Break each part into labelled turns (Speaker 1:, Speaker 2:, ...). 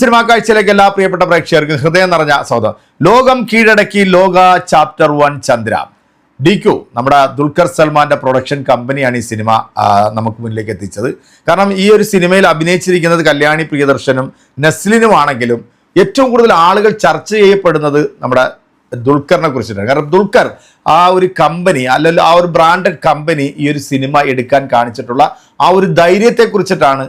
Speaker 1: Cinema കാഴ്ചയിലേക്ക് എല്ലാ പ്രിയപ്പെട്ട പ്രേക്ഷകർക്കും ഹൃദയം നിറഞ്ഞ സ്വാഗതം. ലോകം കീഴടക്കി Lokah chapter one Chandra. D Q നമ്മുടെ ദുൽഖർ സൽമാന്റെ പ്രൊഡക്ഷൻ കമ്പനിയാണ് ഈ സിനിമ നമുക്ക് മുന്നിലേക്ക് എത്തിച്ചത്. കാരണം ഈ ഒരു സിനിമയിൽ അഭിനയിച്ചിരിക്കുന്നത് കല്യാണി പ്രിയദർശനും നസ്ലിനുമാണെങ്കിലും ഏറ്റവും കൂടുതൽ ആളുകൾ ചർച്ച ചെയ്യപ്പെടുന്നത് നമ്മുടെ ദുൽഖറിനെ കുറിച്ചിട്ടാണ്. കാരണം ദുൽഖർ ആ ഒരു കമ്പനി അല്ലെങ്കിൽ ആ ഒരു ബ്രാൻഡഡ് കമ്പനി ഈ ഒരു സിനിമ എടുക്കാൻ കാണിച്ചിട്ടുള്ള ആ ഒരു ധൈര്യത്തെ കുറിച്ചിട്ടാണ്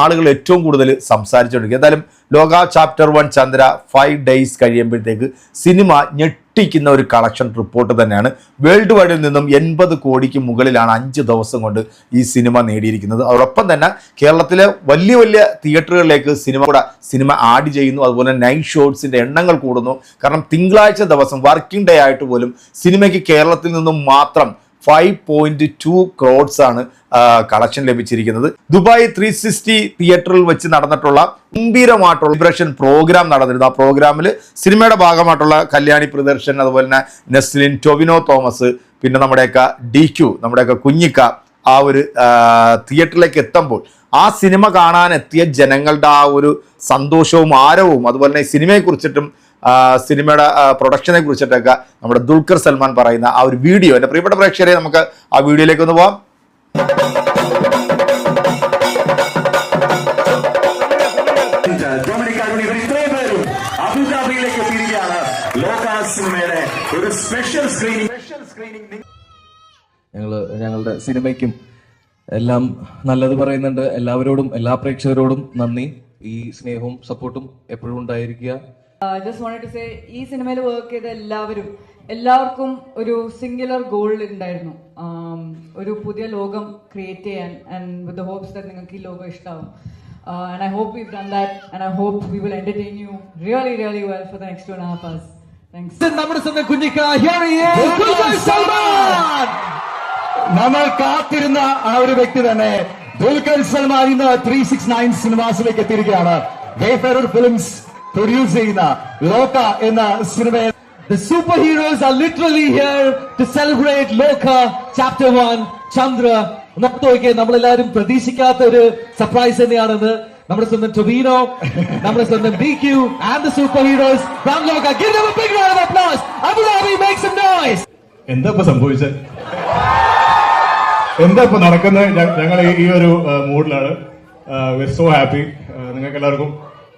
Speaker 1: ആളുകൾ ഏറ്റവും കൂടുതൽ സംസാരിച്ചുകൊണ്ടിരിക്കുക എന്തായാലും Lokah chapter one Chandra five days കഴിയുമ്പോഴത്തേക്ക് സിനിമ ഞെട്ടിക്കുന്ന ഒരു കളക്ഷൻ റിപ്പോർട്ട് തന്നെയാണ്. വേൾഡ് വൈഡിൽ നിന്നും എൺപത് കോടിക്ക് മുകളിലാണ് അഞ്ച് ദിവസം കൊണ്ട് ഈ സിനിമ നേടിയിരിക്കുന്നത്. അതോടൊപ്പം തന്നെ കേരളത്തിലെ വലിയ വലിയ തിയേറ്ററുകളിലേക്ക് സിനിമ കൂടെ സിനിമ ആഡ് ചെയ്യുന്നു. അതുപോലെ നൈറ്റ് ഷോട്ട്സിന്റെ എണ്ണങ്ങൾ കൂടുന്നു. കാരണം തിങ്കളാഴ്ച ദിവസം വർക്കിംഗ് ഡേ ആയിട്ട് പോലും സിനിമയ്ക്ക് കേരളത്തിൽ നിന്നും മാത്രം ഫൈവ് പോയിന്റ് ടു ക്രോഡ്സ് ആണ് കളക്ഷൻ ലഭിച്ചിരിക്കുന്നത്. ദുബായ് ത്രീ സിക്സ്റ്റി തിയേറ്ററിൽ വെച്ച് നടന്നിട്ടുള്ള ഗംഭീരമായിട്ടുള്ള ഇംപ്രഷൻ പ്രോഗ്രാം നടന്നിരുന്നു. ആ പ്രോഗ്രാമിൽ സിനിമയുടെ ഭാഗമായിട്ടുള്ള കല്യാണി പ്രദർശൻ അതുപോലെ തന്നെ നെസ്ലിൻ ടൊവിനോ തോമസ് പിന്നെ നമ്മുടെയൊക്കെ ഡി ക്യു നമ്മുടെയൊക്കെ കുഞ്ഞിക്ക ആ ഒരു തിയേറ്ററിലേക്ക് എത്തുമ്പോൾ ആ സിനിമ കാണാൻ എത്തിയ ജനങ്ങളുടെ ആ ഒരു സന്തോഷവും ആരവും അതുപോലെ തന്നെ ഈ സിനിമയെ കുറിച്ചിട്ടും ആ, സിനിമയുടെ ആ, പ്രൊഡക്ഷനെ കുറിച്ചിട്ടൊക്കെ നമ്മുടെ ദുൽഖർ സൽമാൻ പറയുന്ന ആ ഒരു വീഡിയോ എന്റെ പ്രിയപ്പെട്ട പ്രേക്ഷകരെ നമുക്ക് ആ വീഡിയോയിലേക്ക് ഒന്ന് പോവാം.
Speaker 2: ഞങ്ങൾ സിനിമയുടെ ഒരു സ്പെഷ്യൽ സ്ക്രീനിങ് സ്പെഷ്യൽ സ്ക്രീനിങ്
Speaker 3: ഞങ്ങൾ ഞങ്ങളുടെ സിനിമയ്ക്കും എല്ലാം നല്ലത് പറയുന്നുണ്ട്. എല്ലാവരോടും എല്ലാ പ്രേക്ഷകരോടും നന്ദി. ഈ സ്നേഹവും സപ്പോർട്ടും എപ്പോഴും ഉണ്ടായിരിക്കുക.
Speaker 4: ജസ്റ്റ് വോണ്ട് ടു സേ ഈ സിനിമയിൽ വർക്ക് ചെയ്ത എല്ലാവരും എല്ലാവർക്കും ഒരു സിംഗുലർ ഗോൾ ഉണ്ടായിരുന്നു. Um, ഒരു പുതിയ ലോകം ക്രിയേറ്റ് ചെയ്യാൻ and with the hopes that നിങ്ങൾക്ക് ഈ ലോകം ഇഷ്ടമാവും and I hope you done that and I hope we will entertain you really really well for the next one half hours. Thanks
Speaker 5: നമ്മുടെ സ്വന്തം Kunjikka here he is, Dulquer Salman. നമ്മൾ കാത്തിരുന്ന ആ ഒരു വ്യക്തി തന്നെ ദുൽഖർ സൽമാൻ ഇന്ന് ത്രീ സിക്സ് നയൻ സിനിമാസിലേക്ക് എത്തിയിരിക്കുകയാണ്. ഫിലിംസ് പ്രൊഡ്യൂസ് ചെയ്യുന്ന ലോക എന്ന സിനിമയെ The superheroes are literally here to celebrate Loka Chapter 1 Chandra നമുക്ക് നമ്മളെല്ലാരും പ്രതീക്ഷിക്കാത്ത ഒരു സർപ്രൈസ് തന്നെയാണെന്ന്. നമ്മുടെ സ്വന്തം ടൊബീനോ നമ്മുടെ സ്വന്തം B Q and super heroes
Speaker 6: എന്താ ഇപ്പൊ സംഭവിച്ചത് എന്താ ഇപ്പൊ നടക്കുന്നത് ഞങ്ങൾ ഈ- ഒരു മൂഡിലാണ് സോ ഹാപ്പി നിങ്ങൾക്ക് എല്ലാവർക്കും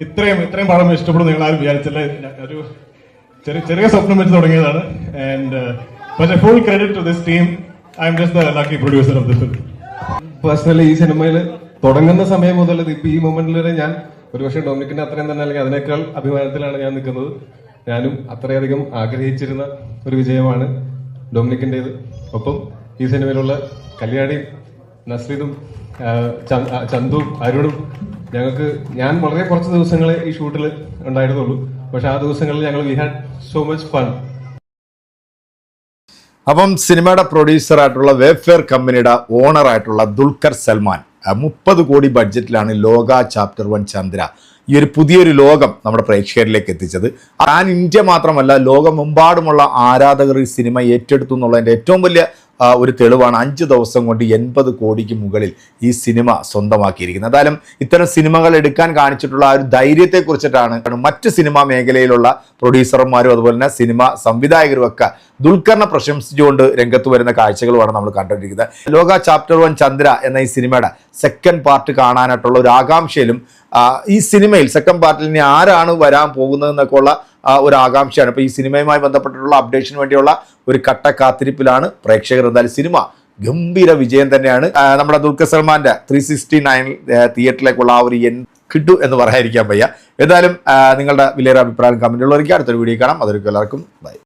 Speaker 6: ഇത്രയും ഇത്രയും പടം ഇഷ്ടപ്പെടും നിങ്ങൾ ആരും വിചാരിച്ചില്ല ഒരു ചെറിയ ചെറിയ സ്വപ്നം വെച്ച് തുടങ്ങിയതാണ്. ആൻഡ് പക്ഷേ full credit to this team I'm just the lucky producer of this film
Speaker 7: personally ഈ സിനിമയിൽ തുടങ്ങുന്ന സമയം മുതൽ ഇപ്പൊ ഈ മൊമെന്റിൽ വരെ ഞാൻ ഒരുപക്ഷെ ഡൊമിനിക്കിന്റെ അത്രയും തന്നെ അല്ലെങ്കിൽ അതിനേക്കാൾ അഭിമാനത്തിലാണ് ഞാൻ നിൽക്കുന്നത്. ഞാനും അത്രയധികം ആഗ്രഹിച്ചിരുന്ന ഒരു വിജയമാണ് ഡൊമിനിക്കിന്റെത് ഒപ്പം ഈ സിനിമയിലുള്ള കല്യാണിയും നസ്രീദും ചന്തു അരുണും ഞങ്ങൾക്ക് ഞാൻ വളരെ കുറച്ച് ദിവസങ്ങളെ ഈ ഷൂട്ടിൽ ഉണ്ടായിരുന്നുള്ളൂ. പക്ഷെ ആ ദിവസങ്ങളിൽ ഞങ്ങൾ we had so much fun
Speaker 1: അപ്പം സിനിമയുടെ പ്രൊഡ്യൂസർ ആയിട്ടുള്ള വേഫെയർ കമ്പനിയുടെ ഓണർ ആയിട്ടുള്ള ദുൽഖർ സൽമാൻ മുപ്പത് കോടി ബഡ്ജറ്റിലാണ് ലോക ചാപ്റ്റർ വൺ ചന്ദ്ര ഈ ഒരു പുതിയൊരു ലോകം നമ്മുടെ പ്രേക്ഷകരിലേക്ക് എത്തിച്ചത്. ഞാൻ ഇന്ത്യ മാത്രമല്ല ലോകമെമ്പാടുമുള്ള ആരാധകർ ഈ സിനിമ ഏറ്റെടുത്തു എന്നുള്ളതിന്റെ ഏറ്റവും വലിയ ഒരു തെളിവാണ് അഞ്ച് ദിവസം കൊണ്ട് എൺപത് കോടിക്ക് മുകളിൽ ഈ സിനിമ സ്വന്തമാക്കിയിരിക്കുന്നത്. എന്തായാലും ഇത്തരം സിനിമകൾ എടുക്കാൻ കാണിച്ചിട്ടുള്ള ആ ഒരു ധൈര്യത്തെ കുറിച്ചിട്ടാണ് മറ്റ് സിനിമാ മേഖലയിലുള്ള പ്രൊഡ്യൂസർമാരും അതുപോലെ തന്നെ സിനിമ സംവിധായകരും ഒക്കെ ദുൽഖറിനെ പ്രശംസിച്ചുകൊണ്ട് രംഗത്ത് വരുന്ന കാഴ്ചകളുമാണ് നമ്മൾ കണ്ടുകൊണ്ടിരിക്കുന്നത്. ലോക ചാപ്റ്റർ വൺ ചന്ദ്ര എന്ന ഈ സിനിമയുടെ സെക്കൻഡ് പാർട്ട് കാണാനായിട്ടുള്ള ഒരു ആകാംക്ഷയിലും ഈ സിനിമയിൽ സെക്കൻഡ് പാർട്ടിൽ ഇനി ആരാണ് വരാൻ പോകുന്നതെന്നൊക്കെ ഉള്ള ഒരു ആകാംക്ഷയാണ്. ഇപ്പോൾ ഈ സിനിമയുമായി ബന്ധപ്പെട്ടിട്ടുള്ള അപ്ഡേഷന് വേണ്ടിയുള്ള ഒരു കട്ട കാത്തിരിപ്പിലാണ് പ്രേക്ഷകർ. എന്തായാലും സിനിമ ഗംഭീര വിജയം തന്നെയാണ്. നമ്മുടെ ദുൽഖർ സൽമാന്റെ ത്രീ സിക്സ്റ്റി നയൻ തിയേറ്ററിലേക്കുള്ള ആ ഒരു എൻ കിട്ടു എന്ന് പറയാതിരിക്കാൻ വയ്യ. എന്തായാലും നിങ്ങളുടെ വിലയേറെ അഭിപ്രായം കമന്റുള്ളവർക്ക് അടുത്തൊരു വീഡിയോ കാണാം. അതൊരു എല്ലാവർക്കും ബൈ